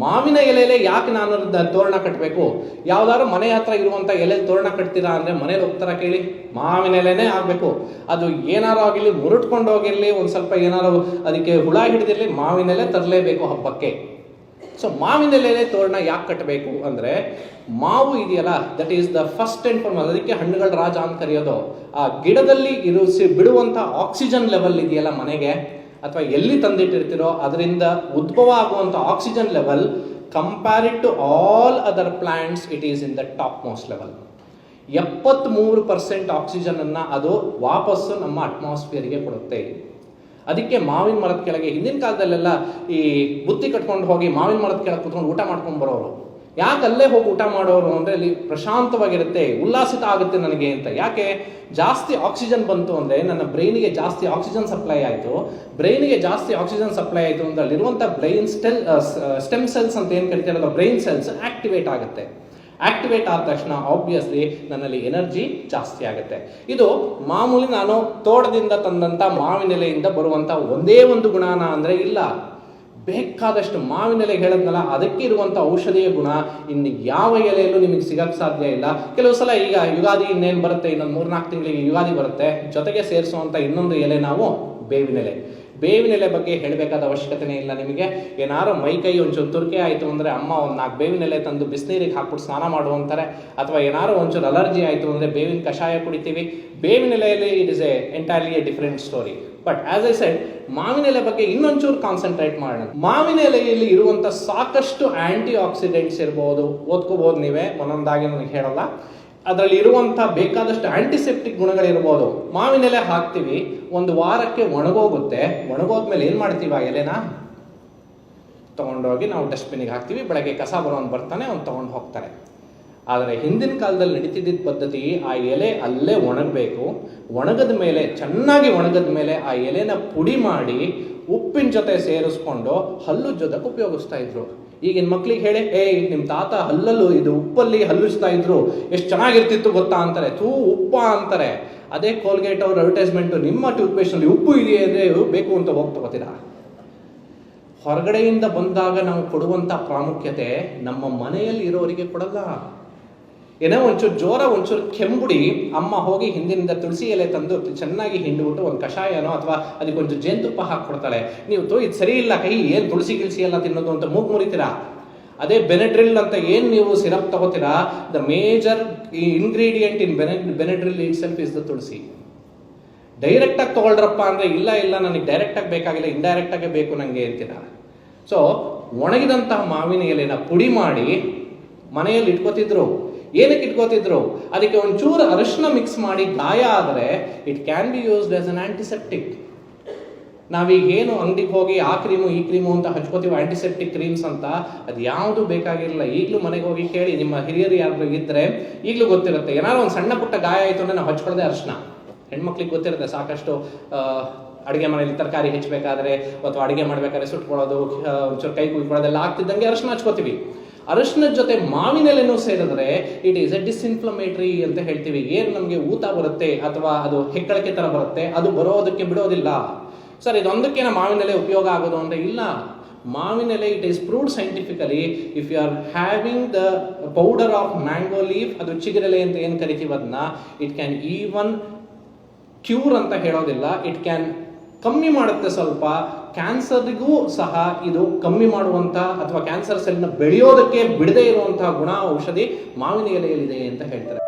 ಮಾವಿನ ಎಲೆಯಲ್ಲೇ ಯಾಕೆ ನಾನು ತೋರಣ ಕಟ್ಟಬೇಕು ಯಾವ್ದಾದ್ರು ಮನೆ ಹತ್ರ ಇರುವಂತ ಎಲೆ ತೋರಣ ಕಟ್ತೀರಾ ಅಂದ್ರೆ ಮನೇಲಿ ಹೋಗ್ತಾರ ಕೇಳಿ. ಮಾವಿನ ಎಲೆನೇ ಆಗಬೇಕು. ಅದು ಏನಾರು ಆಗಿರಲಿ ಮುರುಟ್ಕೊಂಡು ಹೋಗಿರಲಿ, ಒಂದು ಸ್ವಲ್ಪ ಏನಾರು ಅದಕ್ಕೆ ಹುಳ ಹಿಡಿದಿರಲಿ ಮಾವಿನ ಎಲೆ ತರಲೇಬೇಕು ಹಬ್ಬಕ್ಕೆ. ಸೊ ಮಾವಿನ ಎಲೆಯಲ್ಲೇ ತೋರಣ ಯಾಕೆ ಕಟ್ಟಬೇಕು ಅಂದ್ರೆ ಮಾವು ಇದೆಯಲ್ಲ that is the first and formal ಅದಕ್ಕೆ ಹಣ್ಣುಗಳ ರಾಜ ಅಂತ ಕರೆಯೋದು. ಆ ಗಿಡದಲ್ಲಿ ಇರಿಸಿ ಬಿಡುವಂತ ಆಕ್ಸಿಜನ್ ಲೆವೆಲ್ ಇದೆಯಲ್ಲ ಮನೆಗೆ ಅಥವಾ ಎಲ್ಲಿ ತಂದಿಟ್ಟಿರ್ತೀರೋ ಅದರಿಂದ ಉದ್ಭವ ಆಗುವಂಥ oxygen level compared to all other plants it is in the top most level ಎಪ್ಪತ್ತ್ಮೂರು ಪರ್ಸೆಂಟ್ ಆಕ್ಸಿಜನನ್ನು ಅದು ವಾಪಸ್ಸು ನಮ್ಮ ಅಟ್ಮಾಸ್ಫಿಯರ್ಗೆ ಕೊಡುತ್ತೆ. ಅದಕ್ಕೆ ಮಾವಿನ ಮರದ ಕೆಳಗೆ ಹಿಂದಿನ ಕಾಲದಲ್ಲೆಲ್ಲ ಈ ಬುತ್ತಿ ಕಟ್ಕೊಂಡು ಹೋಗಿ ಮಾವಿನ ಮರದ ಕೆಳಗೆ ಕುತ್ಕೊಂಡು ಊಟ ಮಾಡ್ಕೊಂಡು ಬರೋರು. ಯಾಕೆ ಅಲ್ಲೇ ಹೋಗಿ ಊಟ ಮಾಡೋರು ಅಂದರೆ ಅಲ್ಲಿ ಪ್ರಶಾಂತವಾಗಿರುತ್ತೆ, ಉಲ್ಲಾಸಿತ ಆಗುತ್ತೆ ನನಗೆ ಅಂತ. ಯಾಕೆ? ಜಾಸ್ತಿ ಆಕ್ಸಿಜನ್ ಬಂತು ಅಂದರೆ, ನನ್ನ ಬ್ರೈನಿಗೆ ಜಾಸ್ತಿ ಆಕ್ಸಿಜನ್ ಸಪ್ಲೈ ಆಯಿತು. ಬ್ರೈನಿಗೆ ಜಾಸ್ತಿ ಆಕ್ಸಿಜನ್ ಸಪ್ಲೈ ಆಯಿತು ಅಂದರೆ ಅಲ್ಲಿರುವಂಥ ಬ್ರೈನ್ ಸ್ಟೆಲ್ ಸ್ಟೆಮ್ ಸೆಲ್ಸ್ ಅಂತ ಏನು ಕರಿತೀರಲ್ಲ ಬ್ರೈನ್ ಸೆಲ್ಸ್ ಆಕ್ಟಿವೇಟ್ ಆಗುತ್ತೆ. ಆಕ್ಟಿವೇಟ್ ಆದ ತಕ್ಷಣ ಆಬ್ವಿಯಸ್ಲಿ ನನ್ನಲ್ಲಿ ಎನರ್ಜಿ ಜಾಸ್ತಿ ಆಗುತ್ತೆ. ಇದು ಮಾಮೂಲಿ ನಾನು ತೋಟದಿಂದ ತಂದಂಥ ಮಾವಿನೆಲೆಯಿಂದ ಬರುವಂಥ ಒಂದೇ ಒಂದು ಗುಣನ ಅಂದರೆ ಇಲ್ಲ. ಬೇಕಾದಷ್ಟು ಮಾವಿನ ಎಲೆ ಹೇಳದ್ನಲ್ಲ, ಅದಕ್ಕೆ ಇರುವಂಥ ಔಷಧೀಯ ಗುಣ ಇನ್ನು ಯಾವ ಎಲೆಯಲ್ಲೂ ನಿಮಗೆ ಸಿಗಕ್ಕೆ ಸಾಧ್ಯ ಇಲ್ಲ. ಕೆಲವು ಸಲ ಈಗ ಯುಗಾದಿ ಇನ್ನೇನು ಬರುತ್ತೆ? ಇನ್ನೊಂದು ಮೂರ್ನಾಲ್ಕು ತಿಂಗಳಿಗೆ ಯುಗಾದಿ ಬರುತ್ತೆ. ಜೊತೆಗೆ ಸೇರಿಸುವಂಥ ಇನ್ನೊಂದು ಎಲೆ ನಾವು ಬೇವಿನ ಎಲೆ ಬೇವಿನ ಎಲೆ ಬಗ್ಗೆ ಹೇಳಬೇಕಾದ ಅವಶ್ಯಕತೆನೇ ಇಲ್ಲ ನಿಮಗೆ. ಏನಾರು ಮೈ ಕೈ ಒಂಚೂರು ತುರ್ಕೆ ಆಯಿತು ಅಂದರೆ ಅಮ್ಮ ಒಂದು ನಾಲ್ಕು ಬೇವಿನ ಎಲೆ ತಂದು ಬಿಸಿನೀರಿಗೆ ಹಾಕ್ಬಿಟ್ಟು ಸ್ನಾನ ಮಾಡು ಅಂತಾರೆ. ಅಥವಾ ಏನಾರು ಒಂಚೂರು ಅಲರ್ಜಿ ಆಯಿತು ಅಂದರೆ ಬೇವಿನ ಕಷಾಯ ಕುಡಿತೀವಿ. ಬೇವಿನ ಎಲೆಯಲ್ಲಿ it is a entirely a different story but as I said ಮಾವಿನ ಎಲೆ ಬಗ್ಗೆ ಇನ್ನೊಂಚೂರು ಕಾನ್ಸಂಟ್ರೇಟ್ ಮಾಡೋಣ. ಮಾವಿನ ಎಲೆಯಲ್ಲಿ ಇರುವಂಥ ಸಾಕಷ್ಟು ಆಂಟಿ ಆಕ್ಸಿಡೆಂಟ್ಸ್ ಇರ್ಬೋದು. ಓದ್ಕೋಬೋದು ನೀವೇ, ಒಂದೊಂದಾಗಿ ನನಗೆ ಹೇಳಲ್ಲ. ಅದರಲ್ಲಿ ಇರುವಂಥ ಬೇಕಾದಷ್ಟು ಆಂಟಿಸೆಪ್ಟಿಕ್ ಗುಣಗಳಿರ್ಬೋದು. ಮಾವಿನ ಎಲೆ ಹಾಕ್ತೀವಿ, ಒಂದು ವಾರಕ್ಕೆ ಒಣಗೋಗುತ್ತೆ. ಒಣಗೋದ್ಮೇಲೆ ಏನು ಮಾಡ್ತೀವಿ ಆ ಎಲೆನ? ತೊಗೊಂಡೋಗಿ ನಾವು ಡಸ್ಟ್ಬಿನ್ನಿಗೆ ಹಾಕ್ತೀವಿ. ಬೆಳಗ್ಗೆ ಕಸ ಬರೋನು ಬರ್ತಾನೆ, ಅವ್ನು ತೊಗೊಂಡು ಹೋಗ್ತಾರೆ ಆದರೆ ಹಿಂದಿನ ಕಾಲದಲ್ಲಿ ನಡೀತಿದ್ದ ಪದ್ಧತಿ ಆ ಎಲೆ ಅಲ್ಲೇ ಒಣಗಬೇಕು. ಒಣಗದ ಮೇಲೆ, ಚೆನ್ನಾಗಿ ಒಣಗದ ಮೇಲೆ ಆ ಎಲೆನ ಪುಡಿ ಮಾಡಿ ಉಪ್ಪಿನ ಜೊತೆ ಸೇರಿಸ್ಕೊಂಡು ಹಲ್ಲು ಜೊತೆಗೆ ಉಪಯೋಗಿಸ್ತಾ ಇದ್ರು. ಈಗಿನ ಮಕ್ಳಿಗೆ ಹೇಳಿ, ಏ ನಿಮ್ಮ ತಾತ ಹಲ್ಲಲ್ಲೂ, ಇದು ಉಪ್ಪಲ್ಲಿ ಹಲ್ಲಿಸ್ತಾ ಇದ್ರು. ಎಷ್ಟು ಚೆನ್ನಾಗಿರ್ತಿತ್ತು ಗೊತ್ತಾ? ಅಂತಾರೆ. ತೂ ಉಪ್ಪ ಅಂತಾರೆ. ಅದೇ ಕೋಲ್ಗೇಟ್ ಅವ್ರ ಅಡ್ವರ್ಟೈಸ್ಮೆಂಟು ನಿಮ್ಮ ಟೂತ್ಪೇಸ್ಟಲ್ಲಿ ಉಪ್ಪು ಇದೆಯೇ ಅಂದರೆ ಬೇಕು ಅಂತ ಹೋಗಿ ತಗೋತೀರಾ? ಹೊರಗಡೆಯಿಂದ ಬಂದಾಗ ನಾವು ಕೊಡುವಂಥ ಪ್ರಾಮುಖ್ಯತೆ ನಮ್ಮ ಮನೆಯಲ್ಲಿ ಇರೋರಿಗೆ ಕೊಡಲ್ಲ. ಏನೋ ಒಂಚೂರು ಜೋರ, ಒಂಚೂರು ಕೆಂಬುಡಿ ಅಮ್ಮ ಹೋಗಿ ಹಿಂದಿನಿಂದ ತುಳಸಿ ಎಲೆ ತಂದು ಚೆನ್ನಾಗಿ ಹಿಂಡ್ಬಿಟ್ಟು ಒಂದು ಕಷಾಯನೋ ಅಥವಾ ಅದಕ್ಕೆ ಒಂದು ಜೇನುತುಪ್ಪ ಹಾಕ್ಕೊಡ್ತಾಳೆ. ನೀವು ತೋ, ಇದು ಸರಿ ಇಲ್ಲ ಕೈ ಏನು ತುಳಸಿ ಗಿಳಿಸಿ ಎಲ್ಲ ತಿನ್ನೋದು ಅಂತ ಮೂಗು ಮುರಿತೀರಾ? ಅದೇ ಬೆನೆಡ್ರಿಲ್ ಅಂತ ಏನು ನೀವು syrup ತಗೋತೀರಾ? The major ingredient in bene Benadryl itself is the tulsi ಡೈರೆಕ್ಟಾಗಿ ತಗೊಳ್ರಪ್ಪ ಅಂದರೆ ಇಲ್ಲ ಇಲ್ಲ, ನನಗೆ ಡೈರೆಕ್ಟಾಗಿ ಬೇಕಾಗಿಲ್ಲ ಇಂಡೈರೆಕ್ಟಾಗೆ ಬೇಕು ನನಗೆ ಅಂತೀರ? ಸೊ ಒಣಗಿದಂತಹ ಮಾವಿನ ಎಲೆನ ಪುಡಿ ಮಾಡಿ ಮನೆಯಲ್ಲಿ ಇಟ್ಕೋತಿದ್ರು. ಏನಕ್ಕೆ ಇಟ್ಕೋತಿದ್ರು? ಅದಕ್ಕೆ ಒಂಚೂರು ಅರಿಶಿನ ಮಿಕ್ಸ್ ಮಾಡಿ ಗಾಯ ಆದರೆ it can be used as an antiseptic ನಾವೀಗ ಏನು ಅಂಗಡಿಗೆ ಹೋಗಿ ಆ ಕ್ರೀಮು, ಈ ಕ್ರೀಮು ಅಂತ ಹಚ್ಕೋತೀವಿ ಆಂಟಿಸೆಪ್ಟಿಕ್ ಕ್ರೀಮ್ಸ್ ಅಂತ, ಅದು ಯಾವುದು ಬೇಕಾಗಿರಲಿಲ್ಲ ಈಗಲೂ ಮನೆಗೆ ಹೋಗಿ ಕೇಳಿ, ನಿಮ್ಮ ಹಿರಿಯರು ಯಾರು ಇದ್ದರೆ ಈಗಲೂ ಗೊತ್ತಿರುತ್ತೆ. ಏನಾದ್ರು ಒಂದು ಸಣ್ಣ ಪುಟ್ಟ ಗಾಯ ಆಯಿತು ಅಂದರೆ ನಾವು ಹಚ್ಕೊಳ್ಳೋದೇ ಅರ್ಶನ. ಹೆಣ್ಮಕ್ಳಿಗೆ ಗೊತ್ತಿರುತ್ತೆ ಸಾಕಷ್ಟು ಅಡುಗೆ ಮನೆಯಲ್ಲಿ ತರಕಾರಿ ಹೆಚ್ಚಬೇಕಾದ್ರೆ ಅಥವಾ ಅಡುಗೆ ಮಾಡಬೇಕಾದ್ರೆ ಸುಟ್ಕೊಳ್ಳೋದು ಒಂಚೂರು ಕೈ ಕುಯ್ಕೊಳ್ಳೋದೆಲ್ಲ ಆಗ್ತಿದ್ದಂಗೆ ಅರ್ಶನ ಹಚ್ಕೋತೀವಿ. ಅರಿಶಿನದ ಜೊತೆ ಮಾವಿನೆಲೆನೂ ಸೇರಿದ್ರೆ ಇಟ್ ಈಸ್ ಎ ಡಿಸ್ಇನ್ಫ್ಲಮೇಟ್ರಿ ಅಂತ ಹೇಳ್ತೀವಿ. ಏನು ನಮಗೆ ಊತ ಬರುತ್ತೆ ಅಥವಾ ಅದು ಹೆಕ್ಕಳಿಕೆ ಥರ ಬರುತ್ತೆ, ಅದು ಬರೋದಕ್ಕೆ ಬಿಡೋದಿಲ್ಲ. ಸರ್, ಇದೊಂದಕ್ಕೇನ ಮಾವಿನೆಲೆ ಉಪಯೋಗ ಆಗೋದು ಅಂದರೆ ಇಲ್ಲ. ಮಾವಿನೆಲೆ it is proved scientifically if you are having the powder of mango leaf ಅದು ಚಿಗುರೆಲೆ ಅಂತ ಏನು ಕರಿತೀವಿ ಅದನ್ನ ಇಟ್ ಕ್ಯಾನ್ ಈವನ್ ಕ್ಯೂರ್ ಅಂತ ಹೇಳೋದಿಲ್ಲ. ಇಟ್ ಕ್ಯಾನ್ ಕಮ್ಮಿ ಮಾಡುತ್ತೆ ಸ್ವಲ್ಪ ಕ್ಯಾನ್ಸರ್ಗೂ ಸಹ ಇದು ಕಮ್ಮಿ ಮಾಡುವಂಥ ಅಥವಾ ಕ್ಯಾನ್ಸರ್ ಸೆಲ್ನ ಬೆಳೆಯೋದಕ್ಕೆ ಬಿಡದೇ ಇರುವಂತಹ ಗುಣ ಔಷಧಿ ಮಾವಿನ ಎಲೆಯಲ್ಲಿದೆ ಅಂತ ಹೇಳ್ತಾರೆ.